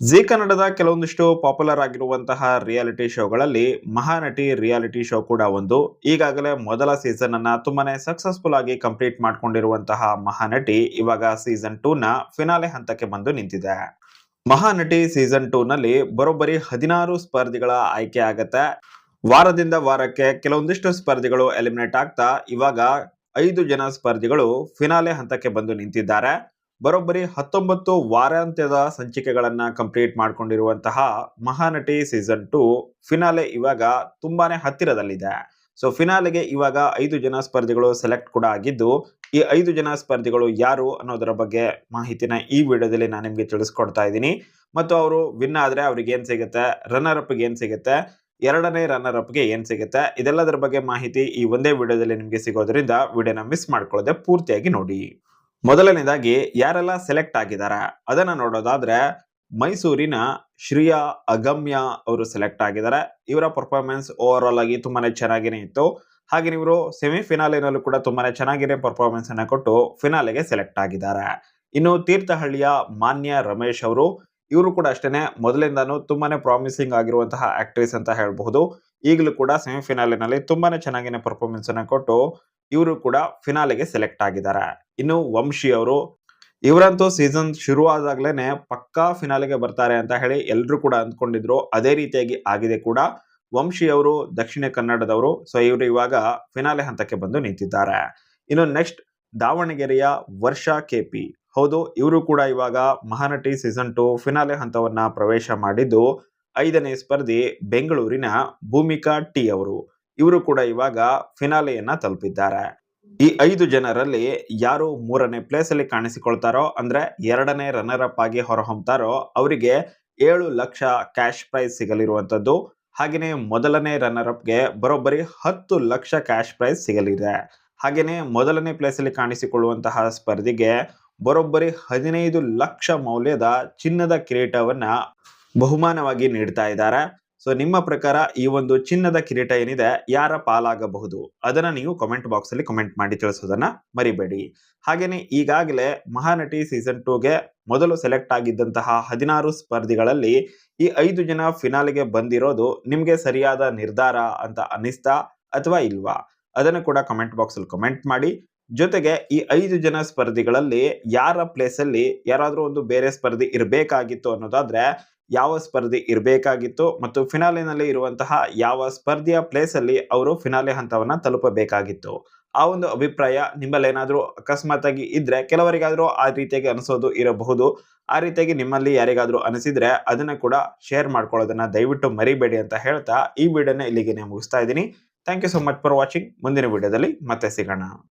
G ಕನ್ನಡದ ಕೆಲವೊಂದಿಷ್ಟು popular ಆಗಿರುವಂತಹ ರಿಯಾಲಿಟಿ ಶೋಗಳಲ್ಲಿ ಮಹಾನಟಿ ರಿಯಾಲಿಟಿ ಶೋ ಕೂಡ ಒಂದು. ಈಗಾಗಲೇ ಮೊದಲ ಸೀಸನ್ ಅನ್ನ ತುಂಬಾನೇ ಸಕ್ಸಸ್ಫುಲ್ ಆಗಿ ಕಂಪ್ಲೀಟ್ ಮಾಡ್ಕೊಂಡಿರುವಂತಹ ಮಹಾನಟಿ ಇವಾಗ ಸೀಸನ್ ಟೂ ನ ಫಿನಾಲೆ ಹಂತಕ್ಕೆ ಬಂದು ನಿಂತಿದೆ. ಮಹಾನಟಿ ಸೀಸನ್ ಟೂ ನಲ್ಲಿ ಬರೋಬ್ಬರಿ ಹದಿನಾರು ಸ್ಪರ್ಧಿಗಳ ಆಯ್ಕೆ ಆಗತ್ತೆ. ವಾರದಿಂದ ವಾರಕ್ಕೆ ಕೆಲವೊಂದಿಷ್ಟು ಸ್ಪರ್ಧಿಗಳು ಎಲಿಮಿನೇಟ್ ಆಗ್ತಾ ಇವಾಗ ಐದು ಜನ ಸ್ಪರ್ಧಿಗಳು ಫಿನಾಲೆ ಹಂತಕ್ಕೆ ಬಂದು ನಿಂತಿದ್ದಾರೆ. ಬರೋಬ್ಬರಿ ಹತ್ತೊಂಬತ್ತು ವಾರಾಂತ್ಯದ ಸಂಚಿಕೆಗಳನ್ನ ಕಂಪ್ಲೀಟ್ ಮಾಡ್ಕೊಂಡಿರುವಂತಹ ಮಹಾನಟಿ ಸೀಸನ್ ಟು ಫಿನಾಲೆ ಇವಾಗ ತುಂಬಾನೇ ಹತ್ತಿರದಲ್ಲಿದೆ. ಸೊ ಫಿನಾಲೆಗೆ ಇವಾಗ ಐದು ಜನ ಸ್ಪರ್ಧಿಗಳು ಸೆಲೆಕ್ಟ್ ಕೂಡ ಆಗಿದ್ದು, ಈ ಐದು ಜನ ಸ್ಪರ್ಧಿಗಳು ಯಾರು ಅನ್ನೋದರ ಬಗ್ಗೆ ಮಾಹಿತಿನ ಈ ವಿಡಿಯೋದಲ್ಲಿ ನಾನು ನಿಮಗೆ ತಿಳಿಸ್ಕೊಡ್ತಾ ಇದ್ದೀನಿ. ಮತ್ತು ಅವರು ವಿನ್ ಆದ್ರೆ ಅವ್ರಿಗೆ ಏನ್ ಸಿಗುತ್ತೆ? ರನ್ನರ್ ಅಪ್ಗೆ ಏನ್ ಸಿಗುತ್ತೆ? ಎರಡನೇ ರನ್ನರ್ ಅಪ್ಗೆ ಏನ್ ಸಿಗುತ್ತೆ? ಇದೆಲ್ಲದರ ಬಗ್ಗೆ ಮಾಹಿತಿ ಈ ಒಂದೇ ವಿಡಿಯೋದಲ್ಲಿ ನಿಮಗೆ ಸಿಗೋದ್ರಿಂದ ವಿಡಿಯೋನ ಮಿಸ್ ಮಾಡ್ಕೊಳ್ಳದೆ ಪೂರ್ತಿಯಾಗಿ ನೋಡಿ. ಮೊದಲನೇದಾಗಿ ಯಾರೆಲ್ಲ ಸೆಲೆಕ್ಟ್ ಆಗಿದ್ದಾರೆ ಅದನ್ನ ನೋಡೋದಾದ್ರೆ ಮೈಸೂರಿನ ಶ್ರೀಯಾ ಅಗಮ್ಯ ಅವರು ಸೆಲೆಕ್ಟ್ ಆಗಿದ್ದಾರೆ ಇವರ ಪರ್ಫಾರ್ಮೆನ್ಸ್ ಓವರ್ ಆಲ್ ಆಗಿ ತುಂಬಾನೇ ಚೆನ್ನಾಗಿನೇ ಇತ್ತು. ಹಾಗೆ ಇವರು ಸೆಮಿಫಿನಾಲೆನಲ್ಲೂ ಕೂಡ ತುಂಬಾನೇ ಚೆನ್ನಾಗಿರೋ ಪರ್ಫಾರ್ಮೆನ್ಸ್ ಅನ್ನ ಕೊಟ್ಟು ಫಿನಾಲೆಗೆ ಸೆಲೆಕ್ಟ್ ಆಗಿದ್ದಾರೆ ಇನ್ನು ತೀರ್ಥಹಳ್ಳಿಯ ಮಾನ್ಯ ರಮೇಶ್ ಅವರು, ಇವರು ಕೂಡ ಅಷ್ಟೇನೆ ಮೊದಲಿಂದಾನು ತುಂಬಾನೇ ಪ್ರಾಮಿಸಿಂಗ್ ಆಗಿರುವಂತಹ ಆಕ್ಟ್ರೆಸ್ ಅಂತ ಹೇಳಬಹುದು. ಈಗಲೂ ಕೂಡ ಸೆಮಿಫಿನಾಲಿನಲ್ಲಿ ತುಂಬಾನೇ ಚೆನ್ನಾಗಿನ ಪರ್ಫಾರ್ಮೆನ್ಸ್ ಅನ್ನ ಕೊಟ್ಟು ಇವರು ಕೂಡ ಫಿನಾಲೆಗೆ ಸೆಲೆಕ್ಟ್ ಆಗಿದ್ದಾರೆ ಇನ್ನು ವಂಶಿ ಅವರು, ಇವರಂತೂ ಸೀಸನ್ ಶುರು ಪಕ್ಕಾ ಫಿನಾಲೆಗೆ ಬರ್ತಾರೆ ಅಂತ ಹೇಳಿ ಎಲ್ಲರೂ ಕೂಡ ಅಂದ್ಕೊಂಡಿದ್ರು. ಅದೇ ರೀತಿಯಾಗಿ ಆಗಿದೆ ಕೂಡ ವಂಶಿ ಅವರು, ದಕ್ಷಿಣ ಕನ್ನಡದವರು. ಸೊ ಇವರು ಇವಾಗ ಫಿನಾಲೆ ಹಂತಕ್ಕೆ ಬಂದು ನಿಂತಿದ್ದಾರೆ. ಇನ್ನು ನೆಕ್ಸ್ಟ್ ದಾವಣಗೆರೆಯ ವರ್ಷ ಕೆಪಿ ಹೌದು, ಇವರು ಕೂಡ ಇವಾಗ ಮಹಾನಟಿ ಸೀಸನ್ ಟು ಫಿನಾಲೆ ಹಂತವನ್ನ ಪ್ರವೇಶ ಮಾಡಿದ್ದು ಐದನೇ ಸ್ಪರ್ಧಿ ಬೆಂಗಳೂರಿನ ಭೂಮಿಕಾ ಟಿ ಅವರು. ಇವರು ಕೂಡ ಇವಾಗ ಫಿನಾಲೆಯನ್ನ ತಲುಪಿದ್ದಾರೆ. ಈ ಐದು ಜನರಲ್ಲಿ ಯಾರು ಮೂರನೇ ಪ್ಲೇಸ್ ಅಲ್ಲಿ ಕಾಣಿಸಿಕೊಳ್ತಾರೋ, ಅಂದ್ರೆ ಎರಡನೇ ರನ್ನರ್ ಅಪ್ ಆಗಿ ಹೊರಹೊಮ್ತಾರೋ, ಅವರಿಗೆ ಏಳು ಲಕ್ಷ ಕ್ಯಾಶ್ ಪ್ರೈಸ್ ಸಿಗಲಿರುವಂತದ್ದು. ಹಾಗೆಯೇ ಮೊದಲನೇ ರನ್ನರ್ ಅಪ್ಗೆ ಬರೋಬ್ಬರಿ ಹತ್ತು ಲಕ್ಷ ಕ್ಯಾಶ್ ಪ್ರೈಸ್ ಸಿಗಲಿದೆ. ಹಾಗೆಯೇ ಮೊದಲನೇ ಪ್ಲೇಸ್ ಅಲ್ಲಿ ಕಾಣಿಸಿಕೊಳ್ಳುವಂತಹ ಸ್ಪರ್ಧಿಗೆ ಬರೋಬ್ಬರಿ ಹದಿನೈದು ಲಕ್ಷ ಮೌಲ್ಯದ ಚಿನ್ನದ ಕಿರೀಟವನ್ನ ಬಹುಮಾನವಾಗಿ ನೀಡ್ತಾ ಇದ್ದಾರೆ. ಸೊ ನಿಮ್ಮ ಪ್ರಕಾರ ಈ ಒಂದು ಚಿನ್ನದ ಕಿರೀಟ ಏನಿದೆ, ಯಾರ ಪಾಲಾಗಬಹುದು? ಅದನ್ನ ನೀವು ಕಮೆಂಟ್ ಬಾಕ್ಸ್ ಅಲ್ಲಿ ಕಮೆಂಟ್ ಮಾಡಿ ತಿಳಿಸೋದನ್ನ ಮರಿಬೇಡಿ. ಹಾಗೇನೆ ಈಗಾಗಲೇ ಮಹಾನಟಿ ಸೀಸನ್ ಟೂಗೆ ಮೊದಲು ಸೆಲೆಕ್ಟ್ ಆಗಿದ್ದಂತಹ ಹದಿನಾರು ಸ್ಪರ್ಧಿಗಳಲ್ಲಿ ಈ ಐದು ಜನ ಫಿನಾಲಿಗೆ ಬಂದಿರೋದು ನಿಮ್ಗೆ ಸರಿಯಾದ ನಿರ್ಧಾರ ಅಂತ ಅನಿಸ್ತಾ ಅಥವಾ ಇಲ್ವಾ? ಅದನ್ನು ಕೂಡ ಕಮೆಂಟ್ ಬಾಕ್ಸ್ ಅಲ್ಲಿ ಕಮೆಂಟ್ ಮಾಡಿ. ಜೊತೆಗೆ ಈ ಐದು ಜನ ಸ್ಪರ್ಧಿಗಳಲ್ಲಿ ಯಾರ ಪ್ಲೇಸ್ ಅಲ್ಲಿ ಯಾರಾದ್ರೂ ಒಂದು ಬೇರೆ ಸ್ಪರ್ಧಿ ಇರಬೇಕಾಗಿತ್ತು ಅನ್ನೋದಾದ್ರೆ ಯಾವ ಸ್ಪರ್ಧಿ ಇರಬೇಕಾಗಿತ್ತು ಮತ್ತು ಫಿನಾಲಿನಲ್ಲಿ ಇರುವಂತಹ ಯಾವ ಸ್ಪರ್ಧಿಯ ಪ್ಲೇಸ್ ಅಲ್ಲಿ ಅವರು ಫಿನಾಲೆ ಹಂತವನ್ನ ತಲುಪಬೇಕಾಗಿತ್ತು? ಆ ಒಂದು ಅಭಿಪ್ರಾಯ ನಿಮ್ಮಲ್ಲಿ ಏನಾದ್ರೂ ಅಕಸ್ಮಾತ್ ಆಗಿ ಇದ್ರೆ ಕೆಲವರಿಗಾದ್ರೂ ಆ ರೀತಿಯಾಗಿ ಅನಿಸೋದು ಇರಬಹುದು. ಆ ರೀತಿಯಾಗಿ ನಿಮ್ಮಲ್ಲಿ ಯಾರಿಗಾದರೂ ಅನಿಸಿದ್ರೆ ಅದನ್ನ ಕೂಡ ಶೇರ್ ಮಾಡ್ಕೊಳ್ಳೋದನ್ನ ದಯವಿಟ್ಟು ಮರಿಬೇಡಿ ಅಂತ ಹೇಳ್ತಾ ಈ ವಿಡಿಯೋನ ಇಲ್ಲಿಗೆ ಮುಗಿಸ್ತಾ ಇದ್ದೀನಿ. Thank you so much for watching ಮುಂದಿನ ವಿಡಿಯೋದಲ್ಲಿ ಮತ್ತೆ ಸಿಗೋಣ.